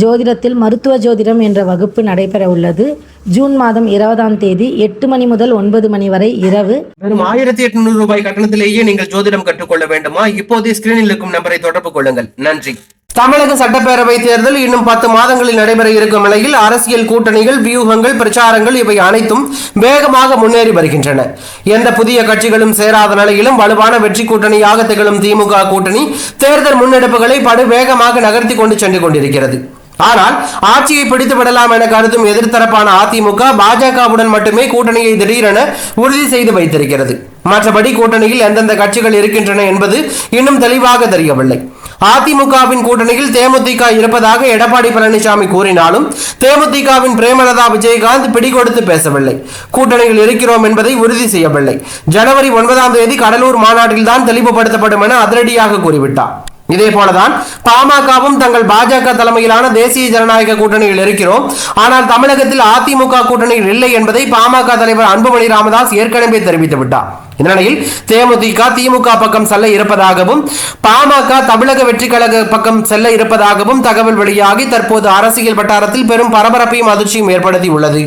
ஜோதிடத்தில் மருத்துவ ஜோதிடம் என்ற வகுப்பு நடைபெற உள்ளது ஜூன் மாதம் இருபதாம் தேதி எட்டு மணி முதல் ஒன்பது மணி வரை இரவு. வெறும் ஆயிரத்தி எட்நூறு ரூபாய் கட்டணத்திலேயே நீங்கள் ஜோதிடம் கற்றுக்கொள்ள வேண்டுமா? இப்போதே ஸ்கிரீனில் இருக்கும் நம்பரை தொடர்பு கொள்ளுங்கள். நன்றி. தமிழக சட்டப்பேரவை தேர்தல் இன்னும் பத்து மாதங்களில் நடைபெற இருக்கும் நிலையில் அரசியல் கூட்டணிகள் வியூகங்கள் பிரச்சாரங்கள் இவை அனைத்தும் வேகமாக முன்னேறி வருகின்றன. எந்த புதிய கட்சிகளும் சேராத நிலையிலும் வலுவான வெற்றி கூட்டணியாக திகழும் திமுக கூட்டணி தேர்தல் முன்னெடுப்புகளை படு வேகமாக நகர்த்தி கொண்டு சென்று கொண்டிருக்கிறது. ஆனால் ஆட்சியை பிடித்து விடலாம் என கருதும் எதிர்த்தரப்பான அதிமுக பாஜகவுடன் மட்டுமே கூட்டணியை திடீரென உறுதி செய்து வைத்திருக்கிறது. மற்றபடி கூட்டணியில் எந்தெந்த கட்சிகள் இருக்கின்றன என்பது இன்னும் தெளிவாக தெரியவில்லை. அதிமுகவின் கூட்டணியில் தேமுதிக இருப்பதாக எடப்பாடி பழனிசாமி கூறினாலும் தேமுதிகவின் பிரேமலதா விஜயகாந்த் பிடிகொடுத்து பேசவில்லை. கூட்டணியில் இருக்கிறோம் என்பதை உறுதி செய்யவில்லை. ஜனவரி ஒன்பதாம் தேதி கடலூர் மாநாட்டில்தான் தெளிவுபடுத்தப்படும் என அதிரடியாக கூறிவிட்டார். இதே போலதான் பாமகவும் தங்கள் பாஜக தலைமையிலான தேசிய ஜனநாயக கூட்டணியில் இருக்கிறோம். ஆனால் தமிழகத்தில் அதிமுக கூட்டணியில் இல்லை என்பதை பாமக தலைவர் அன்புமணி ராமதாஸ் ஏற்கனவே தெரிவித்து விட்டார். இந்நிலையில் தேமுதிக திமுக பக்கம் செல்ல இருப்பதாகவும் பாமக தமிழக வெற்றி கழக பக்கம் செல்ல இருப்பதாகவும் தகவல் வெளியாகி தற்போது அரசியல் வட்டாரத்தில் பெரும் பரபரப்பையும் அதிர்ச்சியும் ஏற்படுத்தி உள்ளது